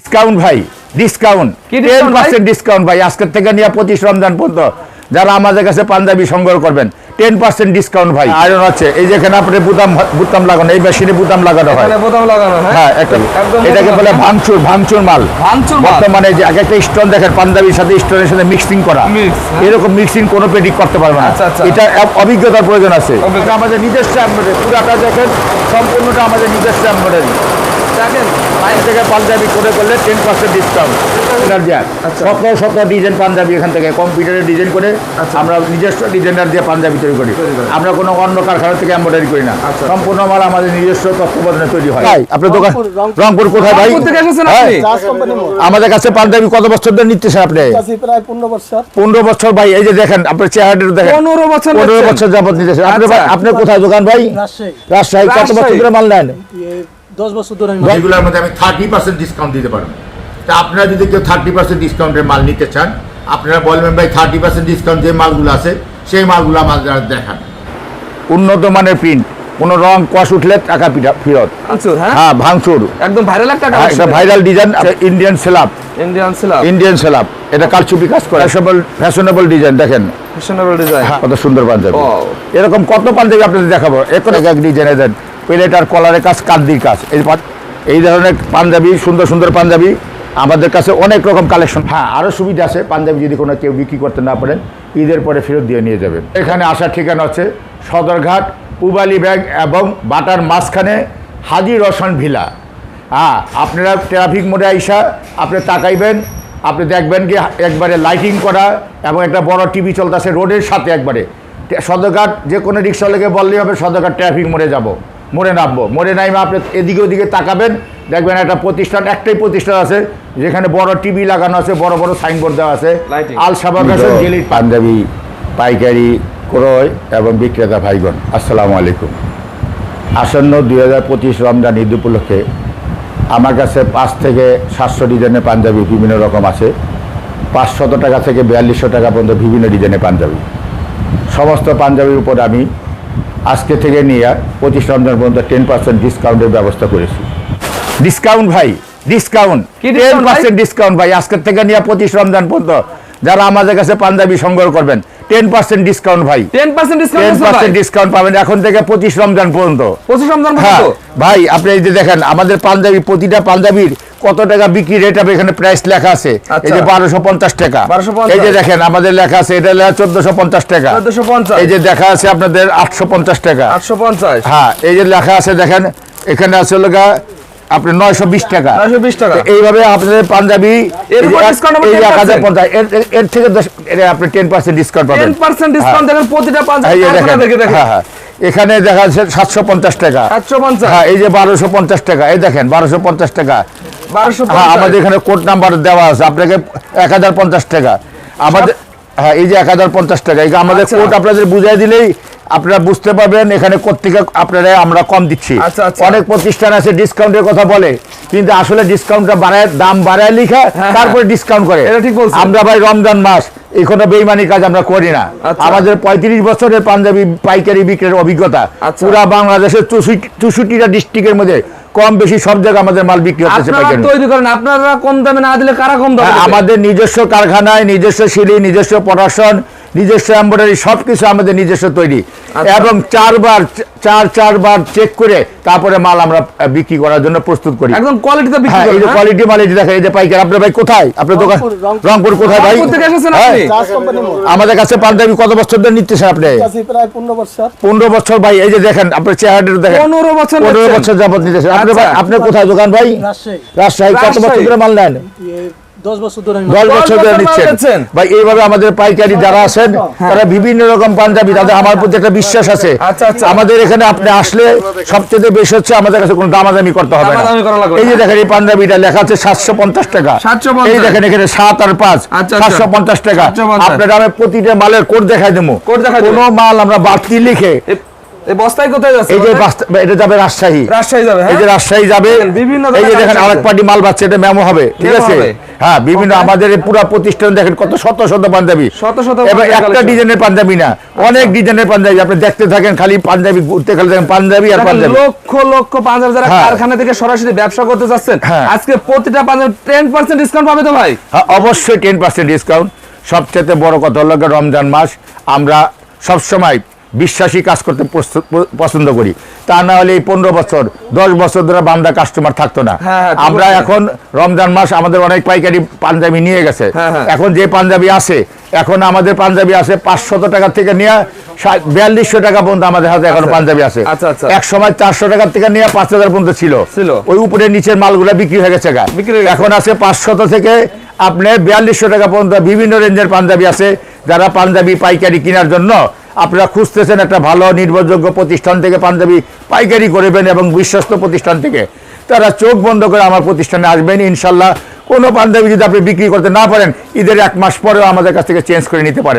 Discount ভাই discount ten percent discount ভাই। আজকের থেকে নিয়ে পঁচিশ রমজান পর্যন্ত যারা আমাদের কাছে পাঞ্জাবি সংগ্রহ করবেন টেন পার্সেন্ট ডিসকাউন্ট ভাই। আয়রন আছে। এই যেখানে আপনি বুতাম বুতাম লাগানো এই মেশিনে বুতাম লাগানো হয়। লাগানো হ্যাঁ? হ্যাঁ এটাকে বলে ভাঙচুর ভাঙচুর মাল। বর্তমানে যে এক একটা স্টোন দেখেন পাঞ্জাবির সাথে স্টোনের সাথে মিক্সিং করা। হ্যাঁ। এরকম মিক্সিং কোনো পেটিক করতে পারবে না। আচ্ছা, আচ্ছা। এটা অভিজ্ঞতার প্রয়োজন আছে। আমাদের নিজস্ব এমব্রয়ডারি পুরাটা দেখেন সম্পূর্ণটা আমাদের নিজস্ব এমব্রয়ডারি দেখেন বাইরে থেকে পাঞ্জাবি করে করলে টেন পার্সেন্ট ডিসকাউন্ট আচ্ছা। শত শত ডিজাইন পাঞ্জাবি এখান থেকে। কম্পিউটারে ডিজাইন করে আচ্ছা। আমরা নিজস্ব ডিজাইনার দিয়ে পাঞ্জাবি তৈরি করি। আমরা কোনো অন্য কারখানা থেকে এম্ব্রয়ডারি করি না। আচ্ছা। সম্পূর্ণ মাল আমাদের নিজস্ব তত্ত্বাবধানে তৈরি হয়। আপনার দোকান রংপুর, কোথায় ভাই? হ্যাঁ। আমাদের কাছে পাঞ্জাবি কত বছর ধরে নিচ্ছেন আপনি? পনেরো বছর। ভাই এই যে দেখেন আপনার চেহারাটা দেখেন। পনেরো বছর পনেরো বছর যাবত নিতেছেন আপনি আচ্ছা। আপনার কোথায় দোকান ভাই? রাজশাহী। রাজশাহী কত বছর। ধরে মাল নেন? দশ বছর ধরে আমি যেগুলোর মধ্যে আমি থার্টি পার্সেন্ট ডিসকাউন্ট দিতে পারব। তা আপনারা যদি কেউ থার্টি পার্সেন্ট ডিসকাউন্টের মাল নিতে চান আপনারা বলবেন ভাই থার্টি পার্সেন্ট ডিসকাউন্ট যে মালগুলো আছে সেই মালগুলো আমাদের দেখান। উন্নত মানের প্রিন্ট কোনো রং কষ উঠলে টাকা ফেরত। হ্যাঁ? হ্যাঁ ভাঙচুর। একদম ভাইরাল একটা এটা ভাইরাল ডিজাইন ইন্ডিয়ান সেলাপ ইন্ডিয়ান সিলাপ ইন্ডিয়ান সেলাপ এটা কালচুপি কাজ করে। ফ্যাশনেবল ফ্যাশনেবল ডিজাইন দেখেন। ফ্যাশনেবল ডিজাইন কত সুন্দর পাঞ্জাবি। এরকম কত পাঞ্জাবি আপনাদের দেখাবো? এক এক ডিজাইনে দেন প্লেটার কলারের কাজ, কান্দির কাজ। এই এই ধরনের পাঞ্জাবি, সুন্দর সুন্দর পাঞ্জাবি আমাদের কাছে অনেক রকম কালেকশন হ্যাঁ আরও সুবিধা আছে। পাঞ্জাবি যদি কোনো কেউ বিক্রি করতে না পারেন, ঈদের পরে ফেরত দিয়ে নিয়ে যাবেন। এখানে আসার ঠিকানা হচ্ছে সদরঘাট পুবালি ব্যাগ এবং বাটার মাঝখানে হাজি রসন ভিলা। হ্যাঁ আপনারা ট্রাফিক মোড়ে আইসা আপনি তাকাইবেন, আপনি দেখবেন কি একবারে লাইটিং করা এবং একটা বড় টিভি চলতেছে রোডের সাথে একবারে। সদরঘাট যে কোনো রিক্সাওয়ালাকে বললেই হবে, সদরঘাট ট্রাফিক মোড়ে যাব। মোড়ে নামবো। মোড়ে নামে আপনি এদিকে ওদিকে তাকাবেন দেখবেন একটা প্রতিষ্ঠান একটাই প্রতিষ্ঠান আছে যেখানে বড় টিভি লাগানো আছে বড় বড় সাইনবোর্ড দেওয়া আছে. আল সাবাব জেলির পাঞ্জাবি পাইকারি ক্রয় এবং বিক্রেতা ভাইগণ আসসালামু আলাইকুম। আসন্ন দুই হাজার পঁচিশ রমজান ঈদ উপলক্ষে আমার কাছে পাঁচ থেকে সাতশো ডিজাইনের পাঞ্জাবি বিভিন্ন রকম আছে। পাঁচশত টাকা থেকে বিয়াল্লিশশো টাকা পর্যন্ত বিভিন্ন ডিজাইনের পাঞ্জাবি। সমস্ত পাঞ্জাবির উপর আমি আজকে থেকে নিয়ে পঁচিশ রমজান পর্যন্ত টেন পার্সেন্ট ডিসকাউন্টের ব্যবস্থা করেছি। ডিসকাউন্ট ভাই ডিসকাউন্ট টেন পার্সেন্ট ডিসকাউন্ট ভাই আজকের থেকে নিয়ে পঁচিশ রমজান পর্যন্ত যারা আমাদের কাছে পাঞ্জাবি সংগ্রহ করবেন টেন পার্সেন্ট ডিসকাউন্ট ভাই। Ten percent discount percent discount পাবেন এখন থেকে পঁচিশ রমজান পর্যন্ত। পঁচিশ রমজান হ্যাঁ ভাই আপনি এই যে দেখেন আমাদের পাঞ্জাবি প্রতিটা পাঞ্জাবির কত টাকা বিক্রি রেট হবে? এখানে প্রাইস লেখা আছে। আচ্ছা। এই যে বারোশো পঞ্চাশ টাকা। 1250 এই যে দেখেন আমাদের লেখা আছে এটা লেখা চোদ্দশো পঞ্চাশ টাকা। এই যে দেখা আছে আপনাদের আটশো পঞ্চাশ টাকা। আটশো পঞ্চাশ। হ্যাঁ এই যে লেখা আছে দেখেন এখানে আছে লেখা আপনি নয়শো বিশ টাকা। টাকা। এইভাবে আপনাদের পাঞ্জাবি এর উপর discount হবে এই যে 10% এক হাজার পঞ্চাশ। এর থেকে আপনি টেন পার্সেন্ট ডিসকাউন্ট পাবেন। ডিসকাউন্ট দেখেন প্রতিটা পাঁচ এই যে দেখেন দেখে দেখে হ্যাঁ হ্যাঁ। এখানে দেখা যাচ্ছে সাতশো পঞ্চাশ টাকা। সাতশো পঞ্চাশ। হ্যাঁ এই যে বারোশো পঞ্চাশ টাকা এই দেখেন বারোশো পঞ্চাশ টাকা। হ্যাঁ আমাদের এখানে কোড নাম্বার দেওয়া আছে আপনাকে এক হাজার পঞ্চাশ টাকা আমাদের হ্যাঁ এই যে এক হাজার পঞ্চাশ টাকা এই আমাদের আচ্ছা। কোড আপনাদের বুঝাই দিলেই আপনারা বুঝতে পারবেন এখানে কোথেকে আপনারা আমরা কম দিচ্ছি আচ্ছা, আচ্ছা। অনেক প্রতিষ্ঠান আছে ডিসকাউন্টের কথা বলে কিন্তু আসলে ডিসকাউন্টটা বাড়ায় দাম বাড়ায় লিখা হ্যাঁ, তারপরে ডিসকাউন্ট করে। আমরা ভাই রমজান মাস এই কোনো বেইমানি কাজ আমরা করি না আচ্ছা। আমাদের পঁয়ত্রিশ বছরের পাঞ্জাবি পাইকারি বিক্রির অভিজ্ঞতা। পুরা বাংলাদেশের চৌষট্টি- চৌষট্টিটা ডিস্ট্রিক্টের মধ্যে কম বেশি সব জায়গায় আমাদের মাল বিক্রি হচ্ছে তৈরি করেন আপনারা কম দামে না দিলে কারা কম দামে হ্যাঁ, আমাদের নিজস্ব কারখানায় নিজস্ব সিলি নিজস্ব প্রোডাকশন নিজস্ব এম্ব্রয়ডারি সব কিছু আমাদের নিজস্ব তৈরি। আচ্ছা। এবং চারবার চার চারবার চেক করে তারপরে মাল আমরা বিক্রি করার জন্য প্রস্তুত করি। একদম কোয়ালিটিতে বিক্রি হ্যাঁ এই যে হ্যাঁ? কোয়ালিটি মাল এই দেখেন এই যে পাইকার আপনার ভাই কোথায়? আপনার দোকান রংপুর, কোথায় ভাই? রংপুর থেকে এসেছেন হ্যাঁ, আপনি? চাষ কোম্পানি মোড় আমাদের কাছে পাঞ্জাবি কত বছর ধরে নিতেছেন আপনি? কাছে প্রায় পনেরো বছর। পনেরো বছর ভাই এই যে দেখেন আপনার চেহারাটা দেখেন। পনেরো বছর পনেরো নিচ্ছেন? বছর যাবত নিতেছেন। আপনার ভাই- আচ্ছা। আপনার কোথায় দোকান ভাই? রাজশাহী। রাজশাহী কত বছর ধরে মাল নেন? দশ বছর ধরে আমি দশ দশ বছর ধরে বছর মাল নিচ্ছেন। নিচ্ছেন। ভাই এইভাবে আমাদের পাইকারি যারা আছেন তারা বিভিন্ন রকম পাঞ্জাবি তাদের আমার প্রতি একটা বিশ্বাস আছে। আচ্ছা, আচ্ছা। আমাদের এখানে আপনি আসলে সবচেয়ে বেশি হচ্ছে আমাদের কাছে কোনো দামাদামি করতে হবে না। এই যে না। দেখেন এই পাঞ্জাবিটা লেখা আছে সাতশো পঞ্চাশ টাকা। 750 এই দেখেন এখানে সাত আর পাঁচ আচ্ছা, আচ্ছা। সাতশো পঞ্চাশ টাকা। 750 আপনার আমি প্রতিটা মালের কোড দেখাই দেবো। কোড দেখাই কোনো মাল আমরা বাড়তি লিখে এই বস্তায় কোথায় যাচ্ছে? এই যে এটা যাবে রাজশাহী। রাজশাহী যাবে এই হ্যাঁ যে রাজশাহী যাবে বিভিন্ন এই যে দেখেন আরেক পার্টি মাল পাচ্ছে এটা মেমো হবে ঠিক আছে? হ্যাঁ বিভিন্ন আমাদের এই প্রতিষ্ঠান দেখেন কত শত শত পাঞ্জাবি। শত শত এবার একটা ডিজাইনের পাঞ্জাবি না অনেক ডিজাইনের পাঞ্জাবি আপনি দেখতে থাকেন খালি পাঞ্জাবি ঘুরতে খালি দেখেন পাঞ্জাবি আর পাঞ্জাবি। লক্ষ লক্ষ পাঞ্জাব যারা হ্যাঁ। কারখানা থেকে সরাসরি ব্যবসা করতে যাচ্ছেন হ্যাঁ। আজকে প্রতিটা পাঞ্জাব ডিসকাউন্ট পাবে তো ভাই? হ্যাঁ অবশ্যই টেন পার্সেন্ট ডিসকাউন্ট সবচেয়ে বড় কথা হলো রমজান মাস আমরা সবসময় বিশ্বাসী কাজ করতে পছন্দ করি তা না হলে এই পনেরো বছর দশ বছর ধরে বান্দা কাস্টমার থাকতো না হ্যাঁ, হ্যাঁ, আমরা এখন রমজান মাস আমাদের অনেক পাইকারি পাঞ্জাবি নিয়ে গেছে হ্যাঁ। এখন যে পাঞ্জাবি আছে এখন আমাদের পাঞ্জাবি আছে পাঁচশত টাকা থেকে নিয়ে বিয়াল্লিশশো টাকা পর্যন্ত আমাদের হাতে এখন আচ্ছা। পাঞ্জাবি আছে আচ্ছা, আচ্ছা। এক সময় চারশো টাকা থেকে নিয়ে পাঁচ হাজার পর্যন্ত ছিল। ওই উপরে নিচের মালগুলা বিক্রি হয়ে গেছে বিক্রি হয়ে গেছে। এখন আছে পাঁচশত থেকে আপনার বিয়াল্লিশশো টাকা পর্যন্ত বিভিন্ন রেঞ্জের পাঞ্জাবি আছে যারা পাঞ্জাবি পাইকারি কেনার জন্য আপনারা খুঁজতেছেন একটা ভালো, নির্ভরযোগ্য প্রতিষ্ঠান থেকে পাঞ্জাবি পাইকারি করবেন এবং বিশ্বস্ত প্রতিষ্ঠান থেকে। তারা চোখ বন্ধ করে আমার প্রতিষ্ঠানে আসবেন, ইনশাল্লাহ। কোনো পাঞ্জাবি যদি আপনি বিক্রি করতে না পারেন, ঈদের এক মাস পরেও আমাদের কাছ থেকে চেঞ্জ করে নিতে পারেন।